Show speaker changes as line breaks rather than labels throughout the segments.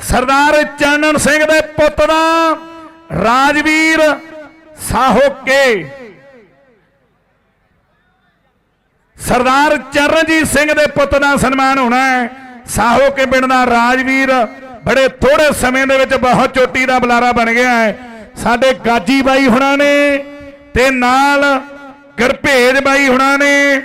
ਸਰਦਾਰ ਚਾਨਣ ਸਿੰਘ ਦੇ ਪੁੱਤ ਦਾ ਰਾਜਵੀਰ ਸਾਹੋਕੇ ਸਰਦਾਰ ਚਰਨਜੀਤ ਸਿੰਘ ਦੇ ਪੁੱਤ ਦਾ ਸਨਮਾਨ ਹੋਣਾ ਹੈ। ਸਾਹੋਕੇ ਪਿੰਡ ਦਾ ਰਾਜਵੀਰ ਬੜੇ ਥੋੜੇ ਸਮੇਂ ਦੇ ਵਿੱਚ ਬਹੁਤ ਚੋਟੀ ਦਾ ਬੁਲਾਰਾ ਬਣ ਗਿਆ ਹੈ। ਸਾਡੇ ਗਾਜੀ ਬਾਈ ਹੁਣਾਂ ਨੇ ਤੇ ਨਾਲ ਗੁਰਭੇਜ ਬਾਈ ਹੁਣਾਂ ਨੇ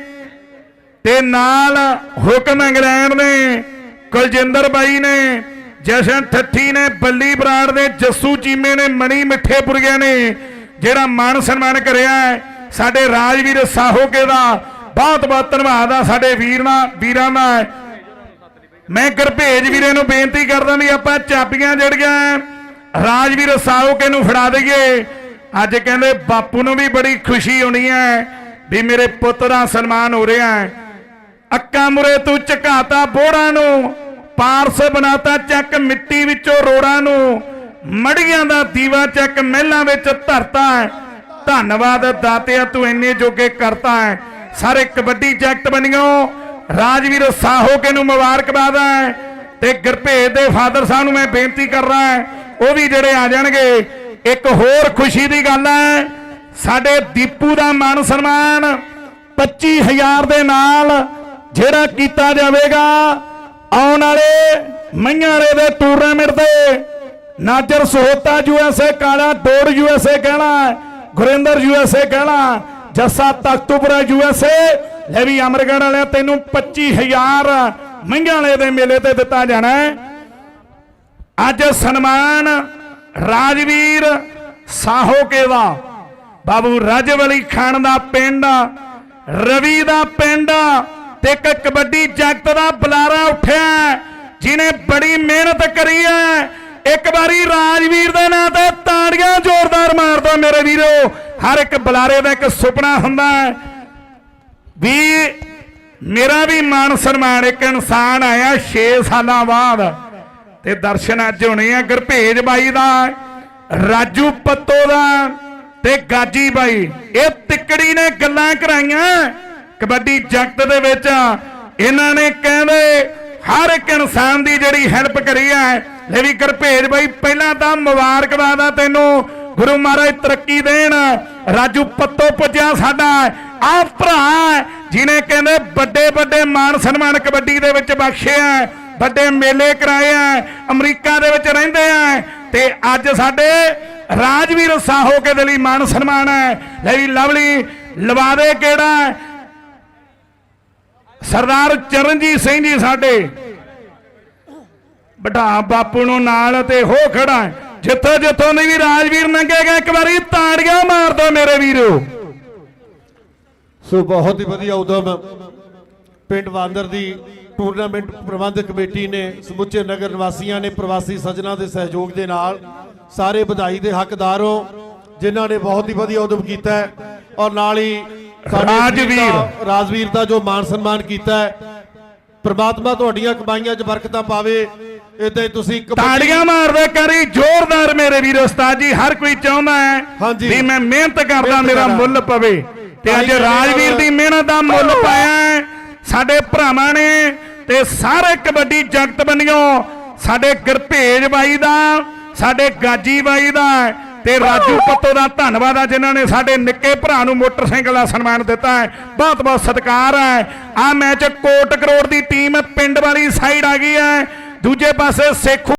ਤੇ ਨਾਲ ਹੁਕਮ ਇੰਗਲੈਂਡ ਨੇ, ਕੁਲਜਿੰਦਰ ਬਾਈ ਨੇ ਜਸ਼ਨ ਠੱਠੀ ਨੇ, ਬੱਲੀ ਬਰਾੜ ਦੇ, ਜੱਸੂ ਚੀਮੇ ਨੇ, ਮਣੀ ਮਿੱਠੇਪੁਰੀਆ ਨੇ, ਜਿਹੜਾ ਮਾਨ ਸਨਮਾਨ ਕਰਿਆ ਸਾਡੇ ਰਾਜਵੀਰ ਸਾਹੋਕੇ ਦਾ, ਬਹੁਤ ਬਹੁਤ ਧੰਨਵਾਦ ਆ ਸਾਡੇ ਵੀਰ ਨਾਲ, ਵੀਰਾਂ ਦਾ ਮੈਂ ਗੁਰਭੇਜ ਵੀਰੇ ਨੂੰ ਬੇਨਤੀ ਕਰਦਾ ਵੀ ਆਪਾਂ ਚਾਬੀਆਂ ਜਿਹੜੀਆਂ ਰਾਜਵੀਰ ਸਾਹੋਕੇ ਨੂੰ ਫੜਾ ਦਈਏ। ਅੱਜ ਕਹਿੰਦੇ ਬਾਪੂ ਨੂੰ ਵੀ ਬੜੀ ਖੁਸ਼ੀ ਹੋਣੀ ਹੈ ਵੀ ਮੇਰੇ ਪੁੱਤ ਦਾ ਸਨਮਾਨ ਹੋ ਰਿਹਾ ਹੈ। ਅੱਕਾ ਮੁਰੇ ਤੂੰ ਝਕਾਤਾ ਬੋੜਾਂ ਨੂੰ। ਪਾਰਸ ਬਣਾਤਾ ਚੱਕ ਮਿੱਟੀ ਵਿੱਚੋਂ ਰੋੜਾਂ ਨੂੰ। ਮੜੀਆਂ ਦਾ ਦੀਵਾ ਚੱਕ ਮਹਿਲਾਂ ਵਿੱਚ ਧਰਤਾ ਹੈ। ਧੰਨਵਾਦ ਦਾਤਿਆ ਤੂੰ ਇੰਨੇ ਜੋਗੇ ਕਰਤਾ ਹੈ। ਸਾਰੇ ਕਬੱਡੀ ਜੈਕਟ ਬਣਿਓ। ਰਾਜਵੀਰ ਸਾਹੋਕੇ ਨੂੰ ਮੁਬਾਰਕਬਾਦ ਹੈ। ਤੇ ਗੁਰਭੇਜ ਦੇ ਫਾਦਰ ਸਾਹਿਬ ਨੂੰ ਮੈਂ ਬੇਨਤੀ ਕਰ ਰਹਾ ਹਾਂ, ਉਹ ਵੀ ਜਿਹੜੇ ਆ ਜਾਣਗੇ, ਇੱਕ ਹੋਰ ਖੁਸ਼ੀ ਦੀ ਗੱਲ ਹੈ। ਸਾਡੇ ਦੀਪੂ ਦਾ ਮਾਨ ਸਨਮਾਨ 25000 ਦੇ ਨਾਲ ਜਿਹੜਾ ਕੀਤਾ ਜਾਵੇਗਾ। ਆਉਣ ਵਾਲੇ ਮਈਆਂਰੇ ਦੇ ਟੂਰਨਾਮੈਂਟ ਤੇ ਨਾਜਰ ਸੋਹਤਾ ਯੂਐਸਏ ਕਾਲਾ ਡੋੜ ਯੂਐਸਏ ਕਹਿਣਾ, ਗੁਰਿੰਦਰ ਯੂਐਸਏ ਕਹਿਣਾ, ਜੱਸਾ ਤਖਤੂਪੁਰਾ ਯੂਐਸਏ ਲੈ ਵੀ ਅਮਰਗੜ ਵਾਲਿਆ ਤੈਨੂੰ 25000 ਮਈਆਂ ਵਾਲੇ ਦੇ ਮੇਲੇ ਤੇ ਦਿੱਤਾ ਜਾਣਾ ਅੱਜ ਸਨਮਾਨ ਰਾਜਵੀਰ ਸਾਹੋਕੇ ਦਾ ਬਾਬੂ ਰਜਵਲੀ ਖਾਨ ਦਾ ਪਿੰਡ, ਰਵੀ ਦਾ ਪਿੰਡ ਤੇ ਇੱਕ ਕਬੱਡੀ ਜਗਤ ਦਾ ਬੁਲਾਰਾ ਉੱਠਿਆ। ਜਿਨੇ ਬੜੀ ਮਿਹਨਤ ਕਰੀ ਹੈ। ਇੱਕ ਵਾਰੀ ਰਾਜਵੀਰ ਦੇ ਨਾਂ ਤੇ ਤਾੜੀਆਂ ਜ਼ੋਰਦਾਰ ਮਾਰ ਦਿਓ ਮੇਰੇ ਵੀਰੋ। ਹਰ ਇੱਕ ਬੁਲਾਰੇ ਦਾ ਇੱਕ ਸੁਪਨਾ ਹੁੰਦਾ ਹੈ ਵੀ ਮੇਰਾ ਵੀ ਮਾਨ ਸਨਮਾਨ ਇੱਕ ਇਨਸਾਨ ਆਇਆ 6 ਸਾਲਾਂ ਬਾਅਦ। ਤੇ ਦਰਸ਼ਨ ਅੱਜ ਹੋਣੇ ਆ ਗੁਰਭੇਜ ਬਾਈ ਦਾ, ਰਾਜੂ ਪੱਤੋ ਦਾ ਤੇ ਗਾਜੀ ਬਾਈ। ਇਹ ਤਿੱਕੜੀ ਨੇ ਗੱਲਾਂ ਕਰਾਈਆਂ। ਕਬੱਡੀ ਜਗਤ ਦੇ ਵਿੱਚ ਇਹਨਾਂ ਨੇ ਕਹਿੰਦੇ ਹਰ ਇੱਕ ਇਨਸਾਨ ਦੀ ਜਿਹੜੀ ਹੈਲਪ ਕਰੀ ਹੈ। ਲੈ ਵੀ ਗੁਰਭੇਜ ਬਾਈ, ਪਹਿਲਾਂ ਤਾਂ ਮੁਬਾਰਕਬਾਦ ਆ ਤੈਨੂੰ। ਗੁਰੂ ਮਹਾਰਾਜ ਤਰੱਕੀ ਦੇਣ। ਰਾਜੂ ਪੱਤੋ ਪੁੱਜਿਆ ਸਾਡਾ। ਆ ਭਰਾ ਜਿਨੇ ਕਹਿੰਦੇ ਵੱਡੇ ਵੱਡੇ ਮਾਨ ਸਨਮਾਨ ਕਬੱਡੀ ਦੇ ਵਿੱਚ ਬਖਸ਼ਿਆ ਵੱਡੇ ਮੇਲੇ ਕਰਾਏ ਆ ਅਮਰੀਕਾ ਦੇ ਵਿੱਚ ਰਹਿੰਦੇ ਆ ਤੇ ਅੱਜ ਸਾਡੇ ਰਾਜਵੀਰ ਸਾਹੋ ਕੇ ਦੇ ਲਈ ਮਾਨ ਸਨਮਾਨ ਹੈ। ਲੈ ਵੀ ਲਵਲੀ, ਲਵਾ ਦੇ ਕਿਹੜਾ ਸਰਦਾਰ ਚਰਨਜੀਤ ਸਿੰਘ ਜੀ ਸਾਡੇ। ਬਟਾ ਬਾਪੂ ਨੂੰ ਨਾਲ ਤੇ ਹੋ ਖੜਾ ਜਿੱਥੋਂ ਜਿੱਥੋਂ ਦੀ ਵੀ ਰਾਜਵੀਰ ਲੰਘੇਗਾ ਇੱਕ ਵਾਰੀ ਤਾੜੀਆਂ ਮਾਰ ਦੋ ਮੇਰੇ ਵੀਰੋ।
ਸੋ ਬਹੁਤ ਹੀ ਵਧੀਆ ਉਦਮ। ਪਿੰਡ ਵਾਂਦਰ ਦੀ ਟੂਰਨਾਮੈਂਟ ਪ੍ਰਬੰਧਕ ਕਮੇਟੀ ਨੇ ਸਮੁੱਚੇ ਨਗਰ ਨਿਵਾਸੀਆਂ ਨੇ ਪ੍ਰਵਾਸੀ ਸੱਜਣਾ ਦੇ ਸਹਿਯੋਗ ਦੇ ਨਾਲ ਸਾਰੇ ਵਧਾਈ ਦੇ ਹੱਕਦਾਰ ਹੋ, ਜਿਨ੍ਹਾਂ ਨੇ ਬਹੁਤ ਹੀ ਵਧੀਆ ਉਦਮ ਕੀਤਾ ਔਰ ਨਾਲ ਹੀ
ਰਾਜਵੀਰ।
ਰਾਜਵੀਰ ਦਾ ਜੋ ਮਾਨ ਸਨਮਾਨ ਕੀਤਾ ਹੈ ਪ੍ਰਮਾਤਮਾ ਤੁਹਾਡੀਆਂ ਕਮਾਈਆਂ 'ਚ ਬਰਕਤਾਂ ਪਾਵੇ ਇਦਾਂ ਹੀ ਤੁਸੀਂ
ਤਾੜੀਆਂ ਮਾਰਦੇ ਕਰੀ ਜ਼ੋਰਦਾਰ ਮੇਰੇ ਵੀਰੋ ਉਸਤਾਦ ਜੀ ਹਰ ਕੋਈ ਚਾਹੁੰਦਾ ਹੈ। ਵੀ ਮੈਂ ਮਿਹਨਤ ਕਰਦਾ ਮੇਰਾ। ਮੁੱਲ ਪਵੇ ਤੇ ਅੱਜ ਰਾਜਵੀਰ ਦੀ ਮਿਹਨਤ ਦਾ ਮੁੱਲ ਪਾਇਆ। ਸਾਡੇ ਭਰਾਵਾਂ ਨੇ ਤੇ ਸਾਰੇ ਕਬੱਡੀ ਜਗਤ ਬੰਨਿਓ ਸਾਡੇ ਗੁਰਭੇਜ ਬਾਈ ਦਾ ਸਾਡੇ ਗਾਜੀ ਬਾਈ ਦਾ ਤੇ ਰਾਜੂ ਪੱਤੋ ਦਾ ਧੰਨਵਾਦ ਆ ਜਿਨ੍ਹਾਂ ਨੇ ਸਾਡੇ ਨਿੱਕੇ ਭਰਾ ਨੂੰ ਮੋਟਰਸਾਈਕਲ ਦਾ ਸਨਮਾਨ ਦਿੱਤਾ ਹੈ। ਬਹੁਤ ਬਹੁਤ ਸਤਿਕਾਰ ਹੈ। ਆ ਮੈਚ ਕੋਟ ਕਰੋੜ ਦੀ ਟੀਮ ਪਿੰਡ ਵਾਲੀ ਸਾਈਡ ਆ ਗਈ ਹੈ। ਦੂਜੇ ਪਾਸੇ ਸੇਖੂ